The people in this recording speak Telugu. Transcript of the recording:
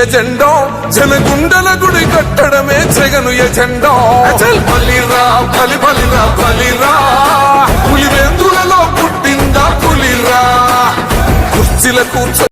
ఎజెండో? జనగుండల గుడి కట్టడమే జగను ఎజెండో. అచల్. బలిరా బలి బలిరా బలిరా. పులివెందులలో పుట్టిందా పులిరా? కుర్చీల కూర్చో